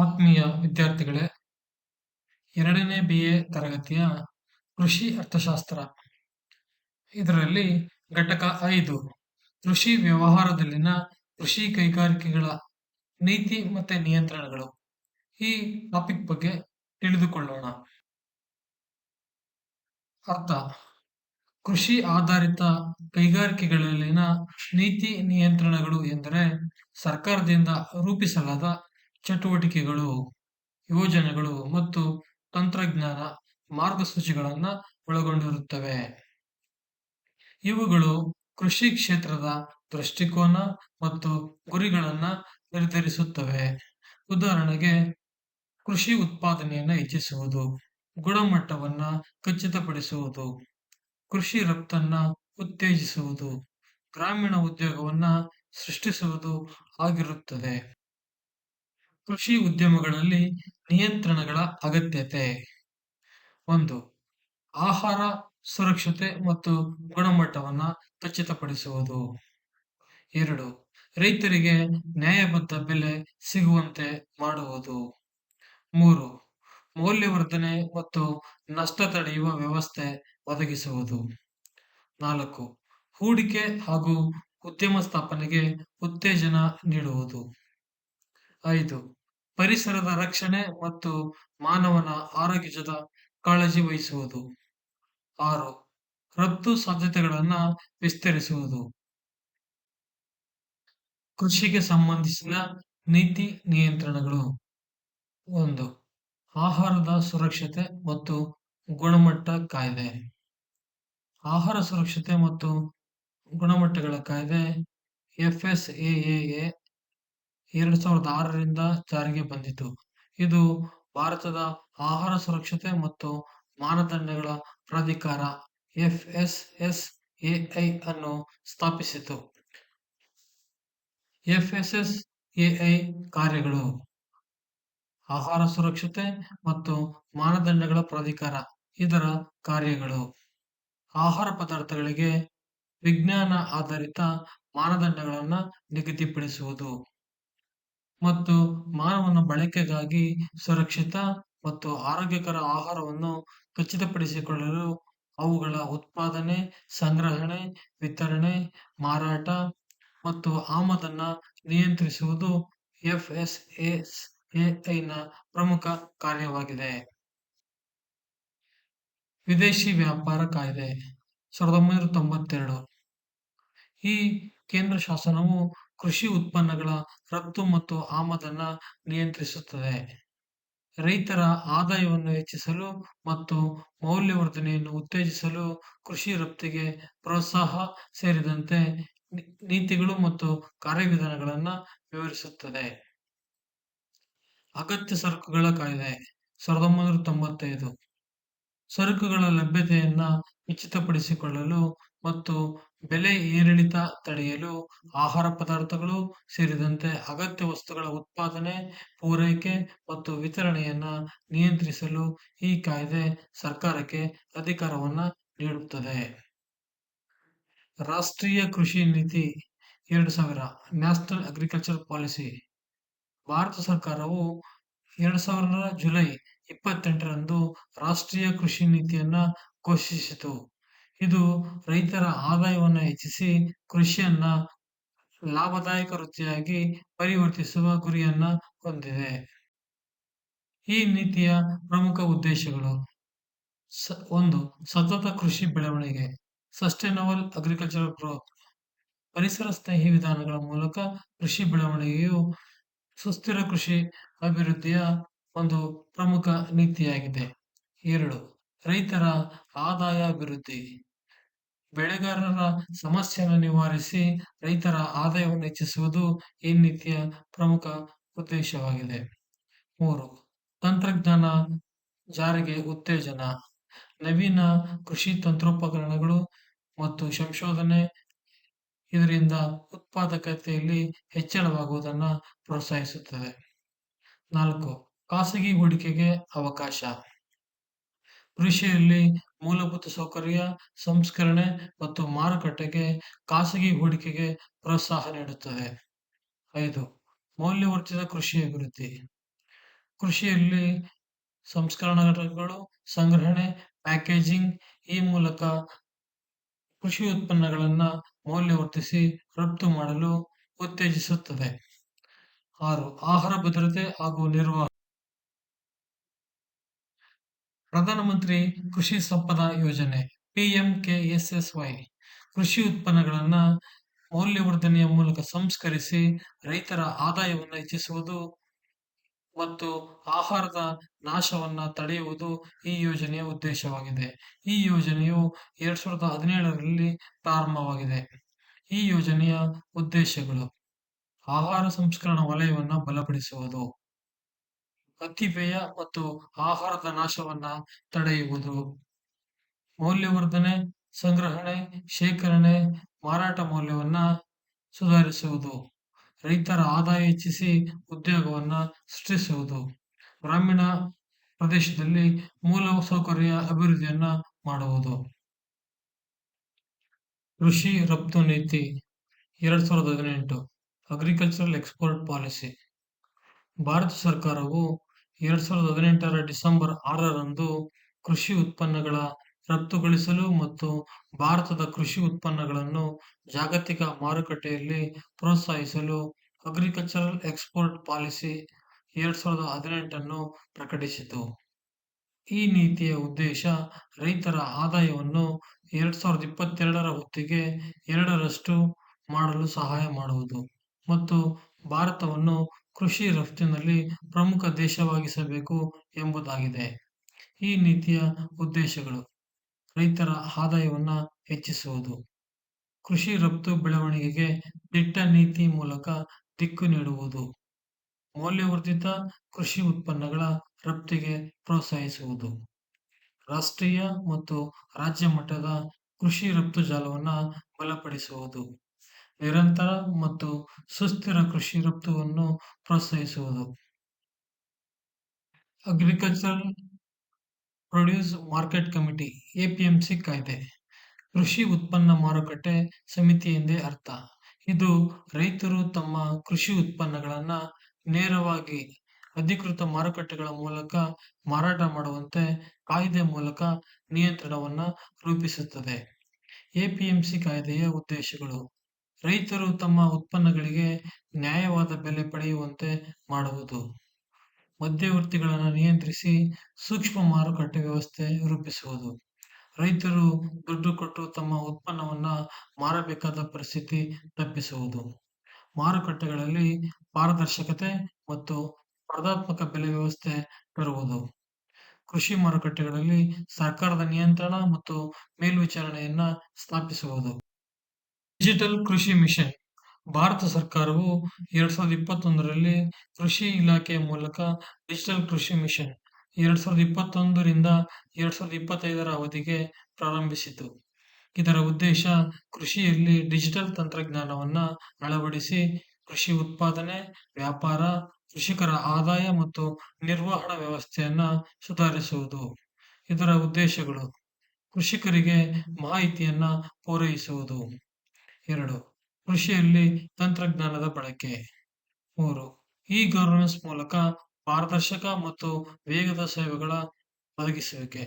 ಆತ್ಮೀಯ ವಿದ್ಯಾರ್ಥಿಗಳೇ, ಎರಡನೇ ಬಿ ಎ ತರಗತಿಯ ಕೃಷಿ ಅರ್ಥಶಾಸ್ತ್ರ. ಇದರಲ್ಲಿ ಘಟಕ ಐದು, ಕೃಷಿ ವ್ಯವಹಾರದಲ್ಲಿನ ಕೃಷಿ ಕೈಗಾರಿಕೆಗಳ ನೀತಿ ಮತ್ತೆ ನಿಯಂತ್ರಣಗಳು. ಈ ಟಾಪಿಕ್ ಬಗ್ಗೆ ತಿಳಿದುಕೊಳ್ಳೋಣ. ಅರ್ಥ, ಕೃಷಿ ಆಧಾರಿತ ಕೈಗಾರಿಕೆಗಳಲ್ಲಿನ ನೀತಿ ನಿಯಂತ್ರಣಗಳು ಎಂದರೆ ಸರ್ಕಾರದಿಂದ ರೂಪಿಸಲಾದ ಚಟುವಟಿಕೆಗಳು, ಯೋಜನೆಗಳು ಮತ್ತು ತಂತ್ರಜ್ಞಾನ ಮಾರ್ಗಸೂಚಿಗಳನ್ನು ಒಳಗೊಂಡಿರುತ್ತವೆ. ಇವುಗಳು ಕೃಷಿ ಕ್ಷೇತ್ರದ ದೃಷ್ಟಿಕೋನ ಮತ್ತು ಗುರಿಗಳನ್ನ ನಿರ್ಧರಿಸುತ್ತವೆ. ಉದಾಹರಣೆಗೆ, ಕೃಷಿ ಉತ್ಪಾದನೆಯನ್ನು ಹೆಚ್ಚಿಸುವುದು, ಗುಣಮಟ್ಟವನ್ನ ಖಚಿತಪಡಿಸುವುದು, ಕೃಷಿ ರಫ್ತನ್ನ ಉತ್ತೇಜಿಸುವುದು, ಗ್ರಾಮೀಣ ಉದ್ಯೋಗವನ್ನ ಸೃಷ್ಟಿಸುವುದು ಆಗಿರುತ್ತದೆ. ಕೃಷಿ ಉದ್ಯಮಗಳಲ್ಲಿ ನಿಯಂತ್ರಣಗಳ ಅಗತ್ಯತೆ. ಒಂದು, ಆಹಾರ ಸುರಕ್ಷತೆ ಮತ್ತು ಗುಣಮಟ್ಟವನ್ನು ಖಚಿತಪಡಿಸುವುದು. ಎರಡು, ರೈತರಿಗೆ ನ್ಯಾಯಬದ್ಧ ಬೆಲೆ ಸಿಗುವಂತೆ ಮಾಡುವುದು. ಮೂರು, ಮೌಲ್ಯವರ್ಧನೆ ಮತ್ತು ನಷ್ಟ ತಡೆಯುವ ವ್ಯವಸ್ಥೆ ಒದಗಿಸುವುದು. ನಾಲ್ಕು, ಹೂಡಿಕೆ ಹಾಗೂ ಉದ್ಯಮ ಸ್ಥಾಪನೆಗೆ ಉತ್ತೇಜನ ನೀಡುವುದು. ಐದು ಪರಿಸರದ ರಕ್ಷಣೆ ಮತ್ತು ಮಾನವನ ಆರೋಗ್ಯದ ಕಾಳಜಿ ವಹಿಸುವುದು. ಆರು, ರಫ್ತು ಸಾಧ್ಯತೆಗಳನ್ನ ವಿಸ್ತರಿಸುವುದು. ಕೃಷಿಗೆ ಸಂಬಂಧಿಸಿದ ನೀತಿ ನಿಯಂತ್ರಣಗಳು. ಒಂದು, ಆಹಾರದ ಸುರಕ್ಷತೆ ಮತ್ತು ಗುಣಮಟ್ಟ ಕಾಯ್ದೆ. ಆಹಾರ ಸುರಕ್ಷತೆ ಮತ್ತು ಗುಣಮಟ್ಟಗಳ ಕಾಯ್ದೆ, ಎಫ್ ಎಸ್ ಎ ಎರಡು ಸಾವಿರದ ಆರರಿಂದ ಜಾರಿಗೆ ಬಂದಿತು. ಇದು ಭಾರತದ ಆಹಾರ ಸುರಕ್ಷತೆ ಮತ್ತು ಮಾನದಂಡಗಳ ಪ್ರಾಧಿಕಾರ ಎಫ್ ಎಸ್ ಎಸ್ ಎಐ ಅನ್ನು ಸ್ಥಾಪಿಸಿತು. ಎಫ್ ಎಸ್ ಎಸ್ ಎಐ ಕಾರ್ಯಗಳು ಆಹಾರ ಸುರಕ್ಷತೆ ಮತ್ತು ಮಾನದಂಡಗಳ ಪ್ರಾಧಿಕಾರ, ಇದರ ಕಾರ್ಯಗಳು. ಆಹಾರ ಪದಾರ್ಥಗಳಿಗೆ ವಿಜ್ಞಾನ ಆಧಾರಿತ ಮಾನದಂಡಗಳನ್ನು ನಿಗದಿಪಡಿಸುವುದು. ಮತ್ತು ಮಾನವನ ಬಳಕೆಗಾಗಿ ಸುರಕ್ಷಿತ ಮತ್ತು ಆರೋಗ್ಯಕರ ಆಹಾರವನ್ನು ಖಚಿತಪಡಿಸಿಕೊಳ್ಳಲು ಅವುಗಳ ಉತ್ಪಾದನೆ, ಸಂಗ್ರಹಣೆ, ವಿತರಣೆ, ಮಾರಾಟ ಮತ್ತು ಆಮದನ್ನ ನಿಯಂತ್ರಿಸುವುದು ಎಫ್ ಎಸ್ನ ಪ್ರಮುಖ ಕಾರ್ಯವಾಗಿದೆ. ವಿದೇಶಿ ವ್ಯಾಪಾರ ಕಾಯ್ದೆ, ಸಾವಿರದ ಒಂಬೈನೂರ ತೊಂಬತ್ತೆರಡು. ಈ ಕೇಂದ್ರ ಶಾಸನವು ಕೃಷಿ ಉತ್ಪನ್ನಗಳ ರಫ್ತು ಮತ್ತು ಆಮದನ್ನ ನಿಯಂತ್ರಿಸುತ್ತದೆ ರೈತರ ಆದಾಯವನ್ನು ಹೆಚ್ಚಿಸಲು ಮತ್ತು ಮೌಲ್ಯವರ್ಧನೆಯನ್ನು ಉತ್ತೇಜಿಸಲು ಕೃಷಿ ರಫ್ತಿಗೆ ಪ್ರೋತ್ಸಾಹ ಸೇರಿದಂತೆ ನೀತಿಗಳು ಮತ್ತು ಕಾರ್ಯವಿಧಾನಗಳನ್ನ ವಿವರಿಸುತ್ತದೆ. ಅಗತ್ಯ ಸರಕುಗಳ ಕಾಯ್ದೆ, ಸಾವಿರದ ಒಂಬೈನೂರ ತೊಂಬತ್ತೈದು. ಸರಕುಗಳ ಲಭ್ಯತೆಯನ್ನ ಖಚಿತಪಡಿಸಿಕೊಳ್ಳಲು ಮತ್ತು ಬೆಲೆ ಏರಿಳಿತ ತಡೆಯಲು ಆಹಾರ ಪದಾರ್ಥಗಳು ಸೇರಿದಂತೆ ಅಗತ್ಯ ವಸ್ತುಗಳ ಉತ್ಪಾದನೆ, ಪೂರೈಕೆ ಮತ್ತು ವಿತರಣೆಯನ್ನ ನಿಯಂತ್ರಿಸಲು ಈ ಕಾಯ್ದೆ ಸರ್ಕಾರಕ್ಕೆ ಅಧಿಕಾರವನ್ನ ನೀಡುತ್ತದೆ. ರಾಷ್ಟ್ರೀಯ ಕೃಷಿ ನೀತಿ ಎರಡು ಸಾವಿರ, ನ್ಯಾಷನಲ್ ಅಗ್ರಿಕಲ್ಚರ್ ಪಾಲಿಸಿ. ಭಾರತ ಸರ್ಕಾರವು ಎರಡು ಸಾವಿರದ ಜುಲೈ ಇಪ್ಪತ್ತೆಂಟರಂದು ರಾಷ್ಟ್ರೀಯ ಕೃಷಿ ನೀತಿಯನ್ನ ಘೋಷಿಸಿತು. ಇದು ರೈತರ ಆದಾಯವನ್ನು ಹೆಚ್ಚಿಸಿ ಕೃಷಿಯನ್ನ ಲಾಭದಾಯಕ ವೃತ್ತಿಯಾಗಿ ಪರಿವರ್ತಿಸುವ ಗುರಿಯನ್ನ ಹೊಂದಿದೆ. ಈ ನೀತಿಯ ಪ್ರಮುಖ ಉದ್ದೇಶಗಳು. ಒಂದು, ಸತತ ಕೃಷಿ ಬೆಳವಣಿಗೆ. ಸಸ್ಟೈನಬಲ್ ಅಗ್ರಿಕಲ್ಚರಲ್ ಗ್ರೋತ್ ಪರಿಸರ ಸ್ನೇಹಿ ವಿಧಾನಗಳ ಮೂಲಕ ಕೃಷಿ ಬೆಳವಣಿಗೆಯು ಸುಸ್ಥಿರ ಕೃಷಿ ಅಭಿವೃದ್ಧಿಯ ಒಂದು ಪ್ರಮುಖ ನೀತಿಯಾಗಿದೆ. ಎರಡು, ರೈತರ ಆದಾಯ ಅಭಿವೃದ್ಧಿ. ಬೆಳೆಗಾರರ ಸಮಸ್ಯೆಯನ್ನು ನಿವಾರಿಸಿ ರೈತರ ಆದಾಯವನ್ನು ಹೆಚ್ಚಿಸುವುದು ಈ ನೀತಿಯ ಪ್ರಮುಖ ಉದ್ದೇಶವಾಗಿದೆ. ಮೂರು, ತಂತ್ರಜ್ಞಾನ ಜಾರಿಗೆ ಉತ್ತೇಜನ. ನವೀನ ಕೃಷಿ ತಂತ್ರೋಪಕರಣಗಳು ಮತ್ತು ಸಂಶೋಧನೆ ಇದರಿಂದ ಉತ್ಪಾದಕತೆಯಲ್ಲಿ ಹೆಚ್ಚಳವಾಗುವುದನ್ನು ಪ್ರೋತ್ಸಾಹಿಸುತ್ತದೆ. ನಾಲ್ಕು, ಖಾಸಗಿ ಹೂಡಿಕೆಗೆ ಅವಕಾಶ. ಕೃಷಿಯಲ್ಲಿ ಮೂಲಭೂತ ಸೌಕರ್ಯ ಸಂಸ್ಕರಣೆ ಮತ್ತು ಮಾರುಕಟ್ಟೆಗೆ ಖಾಸಗಿ ಹೂಡಿಕೆಗೆ ಪ್ರೋತ್ಸಾಹ ನೀಡುತ್ತದೆ. ಐದು ಮೌಲ್ಯವರ್ಧಿತ ಕೃಷಿ ಅಭಿವೃದ್ಧಿ. ಕೃಷಿಯಲ್ಲಿ ಸಂಸ್ಕರಣಾ ಘಟಕಗಳು, ಸಂಗ್ರಹಣೆ, ಪ್ಯಾಕೇಜಿಂಗ್ ಈ ಮೂಲಕ ಕೃಷಿ ಉತ್ಪನ್ನಗಳನ್ನ ಮೌಲ್ಯವರ್ಧಿಸಿ ರಫ್ತು ಮಾಡಲು ಉತ್ತೇಜಿಸುತ್ತದೆ. ಆರು ಆಹಾರ ಭದ್ರತೆ ಹಾಗೂ ನಿರ್ವಹಣೆ. ಪ್ರಧಾನಮಂತ್ರಿ ಕೃಷಿ ಸಂಪದ ಯೋಜನೆ ಪಿಎಂಕೆಎಸ್ ಎಸ್ ವೈ ಕೃಷಿ ಉತ್ಪನ್ನಗಳನ್ನ ಮೌಲ್ಯವರ್ಧನೆಯ ಮೂಲಕ ಸಂಸ್ಕರಿಸಿ ರೈತರ ಆದಾಯವನ್ನು ಹೆಚ್ಚಿಸುವುದು ಮತ್ತು ಆಹಾರದ ನಾಶವನ್ನ ತಡೆಯುವುದು ಈ ಯೋಜನೆಯ ಉದ್ದೇಶವಾಗಿದೆ. ಈ ಯೋಜನೆಯು ಎರಡ್ ಸಾವಿರದ ಹದಿನೇಳರಲ್ಲಿ ಪ್ರಾರಂಭವಾಗಿದೆ. ಈ ಯೋಜನೆಯ ಉದ್ದೇಶಗಳು ಆಹಾರ ಸಂಸ್ಕರಣಾ ವಲಯವನ್ನು ಬಲಪಡಿಸುವುದು, ಅತಿವ್ಯಯ ಮತ್ತು ಆಹಾರದ ನಾಶವನ್ನ ತಡೆಯುವುದು, ಮೌಲ್ಯವರ್ಧನೆ, ಸಂಗ್ರಹಣೆ, ಶೇಖರಣೆ, ಮಾರಾಟ ಮೌಲ್ಯವನ್ನ ಸುಧಾರಿಸುವುದು, ರೈತರ ಆದಾಯ ಹೆಚ್ಚಿಸಿ ಉದ್ಯೋಗವನ್ನ ಸೃಷ್ಟಿಸುವುದು, ಗ್ರಾಮೀಣ ಪ್ರದೇಶದಲ್ಲಿ ಮೂಲಸೌಕರ್ಯ ಅಭಿವೃದ್ಧಿಯನ್ನ ಮಾಡುವುದು. ಕೃಷಿ ರಫ್ತು ನೀತಿ ಎರಡ್ ಸಾವಿರದ ಹದಿನೆಂಟು ಅಗ್ರಿಕಲ್ಚರಲ್ ಎಕ್ಸ್ಪೋರ್ಟ್ ಪಾಲಿಸಿ ಭಾರತ ಸರ್ಕಾರವು ಎರಡ್ ಸಾವಿರದ ಹದಿನೆಂಟರ ಡಿಸೆಂಬರ್ ಆರರಂದು ಕೃಷಿ ಉತ್ಪನ್ನಗಳ ರಫ್ತುಗೊಳಿಸಲು ಮತ್ತು ಭಾರತದ ಕೃಷಿ ಉತ್ಪನ್ನಗಳನ್ನು ಜಾಗತಿಕ ಮಾರುಕಟ್ಟೆಯಲ್ಲಿ ಪ್ರೋತ್ಸಾಹಿಸಲು ಅಗ್ರಿಕಲ್ಚರಲ್ ಎಕ್ಸ್ಪೋರ್ಟ್ ಪಾಲಿಸಿ ಎರಡ್ ಸಾವಿರದ ಹದಿನೆಂಟನ್ನು ಪ್ರಕಟಿಸಿತು. ಈ ನೀತಿಯ ಉದ್ದೇಶ ರೈತರ ಆದಾಯವನ್ನು ಎರಡ್ ಸಾವಿರದ ಇಪ್ಪತ್ತೆರಡರ ಹೊತ್ತಿಗೆ ಎರಡರಷ್ಟು ಮಾಡಲು ಸಹಾಯ ಮಾಡುವುದು ಮತ್ತು ಭಾರತವನ್ನು ಕೃಷಿ ರಫ್ತಿನಲ್ಲಿ ಪ್ರಮುಖ ದೇಶವಾಗಿಸಬೇಕು ಎಂಬುದಾಗಿದೆ. ಈ ನೀತಿಯ ಉದ್ದೇಶಗಳು ರೈತರ ಆದಾಯವನ್ನ ಹೆಚ್ಚಿಸುವುದು, ಕೃಷಿ ರಫ್ತು ಬೆಳವಣಿಗೆಗೆ ದಿಟ್ಟ ನೀತಿ ಮೂಲಕ ದಿಕ್ಕು ನೀಡುವುದು, ಮೌಲ್ಯವರ್ಧಿತ ಕೃಷಿ ಉತ್ಪನ್ನಗಳ ರಫ್ತಿಗೆ ಪ್ರೋತ್ಸಾಹಿಸುವುದು, ರಾಷ್ಟ್ರೀಯ ಮತ್ತು ರಾಜ್ಯ ಮಟ್ಟದ ಕೃಷಿ ರಫ್ತು ಜಾಲವನ್ನು ಬಲಪಡಿಸುವುದು, ನಿರಂತರ ಮತ್ತು ಸುಸ್ಥಿರ ಕೃಷಿ ರಫ್ತುವನ್ನು ಪ್ರೋತ್ಸಾಹಿಸುವುದು. Agricultural produce market committee APMC ಕಾಯ್ದೆ ಕೃಷಿ ಉತ್ಪನ್ನ ಮಾರುಕಟ್ಟೆ ಸಮಿತಿ ಎಂದೇ ಅರ್ಥ. ಇದು ರೈತರು ತಮ್ಮ ಕೃಷಿ ಉತ್ಪನ್ನಗಳನ್ನ ನೇರವಾಗಿ ಅಧಿಕೃತ ಮಾರುಕಟ್ಟೆಗಳ ಮೂಲಕ ಮಾರಾಟ ಮಾಡುವಂತೆ ಕಾಯ್ದೆ ಮೂಲಕ ನಿಯಂತ್ರಣವನ್ನ ರೂಪಿಸುತ್ತದೆ. ಎಪಿಎಂಸಿ ಕಾಯ್ದೆಯ ಉದ್ದೇಶಗಳು ರೈತರು ತಮ್ಮ ಉತ್ಪನ್ನಗಳಿಗೆ ನ್ಯಾಯವಾದ ಬೆಲೆ ಪಡೆಯುವಂತೆ ಮಾಡುವುದು, ಮಧ್ಯವರ್ತಿಗಳನ್ನು ನಿಯಂತ್ರಿಸಿ ಸೂಕ್ಷ್ಮ ಮಾರುಕಟ್ಟೆ ವ್ಯವಸ್ಥೆ ರೂಪಿಸುವುದು, ರೈತರು ದುಡ್ಡು ಕೊಟ್ಟು ತಮ್ಮ ಉತ್ಪನ್ನವನ್ನ ಮಾರಬೇಕಾದ ಪರಿಸ್ಥಿತಿ ತಪ್ಪಿಸುವುದು, ಮಾರುಕಟ್ಟೆಗಳಲ್ಲಿ ಪಾರದರ್ಶಕತೆ ಮತ್ತು ಸ್ಪರ್ಧಾತ್ಮಕ ಬೆಲೆ ವ್ಯವಸ್ಥೆ ತರುವುದು, ಕೃಷಿ ಮಾರುಕಟ್ಟೆಗಳಲ್ಲಿ ಸರ್ಕಾರದ ನಿಯಂತ್ರಣ ಮತ್ತು ಮೇಲ್ವಿಚಾರಣೆಯನ್ನ ಸ್ಥಾಪಿಸುವುದು. ಡಿಜಿಟಲ್ ಕೃಷಿ ಮಿಷನ್ ಭಾರತ ಸರ್ಕಾರವು ಎರಡ್ ಸಾವಿರದ ಇಪ್ಪತ್ತೊಂದರಲ್ಲಿ ಕೃಷಿ ಇಲಾಖೆಯ ಮೂಲಕ ಡಿಜಿಟಲ್ ಕೃಷಿ ಮಿಷನ್ ಎರಡ್ ಸಾವಿರದ ಇಪ್ಪತ್ತೊಂದರಿಂದ ಎರಡ್ ಸಾವಿರದ ಇಪ್ಪತ್ತೈದರ ಅವಧಿಗೆ ಪ್ರಾರಂಭಿಸಿತು. ಇದರ ಉದ್ದೇಶ ಕೃಷಿಯಲ್ಲಿ ಡಿಜಿಟಲ್ ತಂತ್ರಜ್ಞಾನವನ್ನ ಅಳವಡಿಸಿ ಕೃಷಿ ಉತ್ಪಾದನೆ, ವ್ಯಾಪಾರ, ಕೃಷಿಕರ ಆದಾಯ ಮತ್ತು ನಿರ್ವಹಣಾ ವ್ಯವಸ್ಥೆಯನ್ನ ಸುಧಾರಿಸುವುದು. ಇದರ ಉದ್ದೇಶಗಳು ಕೃಷಿಕರಿಗೆ ಮಾಹಿತಿಯನ್ನ ಪೂರೈಸುವುದು. ಎರಡು ಕೃಷಿಯಲ್ಲಿ ತಂತ್ರಜ್ಞಾನದ ಬಳಕೆ. ಮೂರು ಇ ಗವರ್ನೆನ್ಸ್ ಮೂಲಕ ಪಾರದರ್ಶಕ ಮತ್ತು ವೇಗದ ಸೇವೆಗಳ ಒದಗಿಸುವಿಕೆ.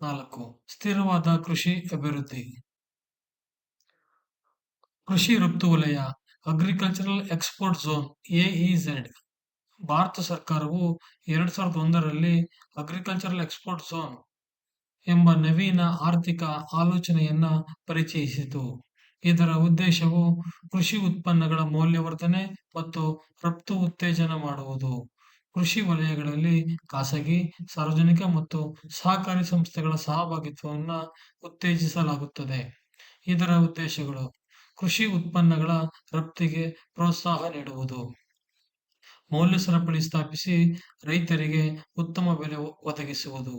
ನಾಲ್ಕು ಸ್ಥಿರವಾದ ಕೃಷಿ ಅಭಿವೃದ್ಧಿ. ಕೃಷಿ ರಫ್ತು ವಲಯ agricultural export zone AEZ Bharat ಸರ್ಕಾರವು ಎರಡ್ ಸಾವಿರದ ಒಂದರಲ್ಲಿ ಅಗ್ರಿಕಲ್ಚರಲ್ ಎಕ್ಸ್ಪೋರ್ಟ್ ಝೋನ್ ಎಂಬ ನವೀನ ಆರ್ಥಿಕ ಆಲೋಚನೆಯನ್ನ ಪರಿಚಯಿಸಿತು. ಇದರ ಉದ್ದೇಶವು ಕೃಷಿ ಉತ್ಪನ್ನಗಳ ಮೌಲ್ಯವರ್ಧನೆ ಮತ್ತು ರಫ್ತು ಉತ್ತೇಜನ ಮಾಡುವುದು. ಕೃಷಿ ವಲಯಗಳಲ್ಲಿ ಖಾಸಗಿ, ಸಾರ್ವಜನಿಕ ಮತ್ತು ಸಹಕಾರಿ ಸಂಸ್ಥೆಗಳ ಸಹಭಾಗಿತ್ವವನ್ನು ಉತ್ತೇಜಿಸಲಾಗುತ್ತದೆ. ಇದರ ಉದ್ದೇಶಗಳು ಕೃಷಿ ಉತ್ಪನ್ನಗಳ ರಫ್ತಿಗೆ ಪ್ರೋತ್ಸಾಹ ನೀಡುವುದು, ಮೌಲ್ಯ ಸರಪಳಿ ಸ್ಥಾಪಿಸಿ ರೈತರಿಗೆ ಉತ್ತಮ ಬೆಲೆ ಒದಗಿಸುವುದು,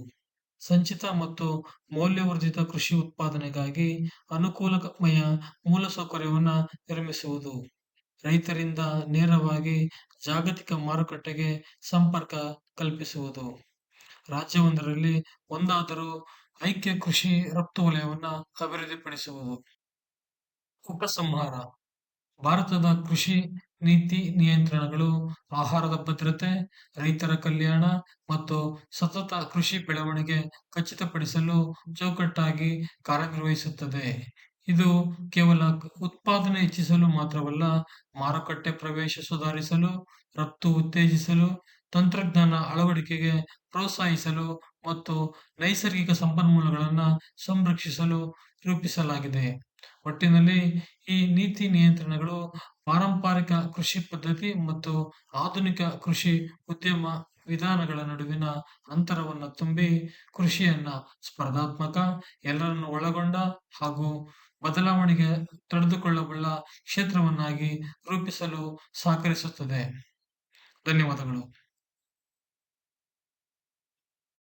ಸಂಚಿತ ಮತ್ತು ಮೌಲ್ಯವರ್ಧಿತ ಕೃಷಿ ಉತ್ಪಾದನೆಗಾಗಿ ಅನುಕೂಲಮಯ ಮೂಲಸೌಕರ್ಯವನ್ನ ನಿರ್ಮಿಸುವುದು, ರೈತರಿಂದ ನೇರವಾಗಿ ಜಾಗತಿಕ ಮಾರುಕಟ್ಟೆಗೆ ಸಂಪರ್ಕ ಕಲ್ಪಿಸುವುದು, ರಾಜ್ಯವೊಂದರಲ್ಲಿ ಒಂದಾದರೂ ಐಕ್ಯ ಕೃಷಿ ರಫ್ತು ವಲಯವನ್ನ ಅಭಿವೃದ್ಧಿಪಡಿಸುವುದು. ಉಪಸಂಹಾರ. ಭಾರತದ ಕೃಷಿ ನೀತಿ ನಿಯಂತ್ರಣಗಳು ಆಹಾರದ ಭದ್ರತೆ, ರೈತರ ಕಲ್ಯಾಣ ಮತ್ತು ಸತತ ಕೃಷಿ ಬೆಳವಣಿಗೆ ಖಚಿತಪಡಿಸಲು ಚೌಕಟ್ಟಾಗಿ ಕಾರ್ಯನಿರ್ವಹಿಸುತ್ತದೆ. ಇದು ಕೇವಲ ಉತ್ಪಾದನೆ ಹೆಚ್ಚಿಸಲು ಮಾತ್ರವಲ್ಲ, ಮಾರುಕಟ್ಟೆ ಪ್ರವೇಶ ಸುಧಾರಿಸಲು, ರಫ್ತು ಉತ್ತೇಜಿಸಲು, ತಂತ್ರಜ್ಞಾನ ಅಳವಡಿಕೆಗೆ ಪ್ರೋತ್ಸಾಹಿಸಲು ಮತ್ತು ನೈಸರ್ಗಿಕ ಸಂಪನ್ಮೂಲಗಳನ್ನು ಸಂರಕ್ಷಿಸಲು ರೂಪಿಸಲಾಗಿದೆ. ಒಟ್ಟಿನಲ್ಲಿ ಈ ನೀತಿ ನಿಯಂತ್ರಣಗಳು ಪಾರಂಪರಿಕ ಕೃಷಿ ಪದ್ಧತಿ ಮತ್ತು ಆಧುನಿಕ ಕೃಷಿ ಉದ್ಯಮ ವಿಧಾನಗಳ ನಡುವಿನ ಅಂತರವನ್ನ ತುಂಬಿ ಕೃಷಿಯನ್ನ ಸ್ಪರ್ಧಾತ್ಮಕ, ಎಲ್ಲರನ್ನು ಒಳಗೊಂಡ ಹಾಗೂ ಬದಲಾವಣೆಗೆ ತಡೆದುಕೊಳ್ಳಬಲ್ಲ ಕ್ಷೇತ್ರವನ್ನಾಗಿ ರೂಪಿಸಲು ಸಹಕರಿಸುತ್ತದೆ. ಧನ್ಯವಾದಗಳು.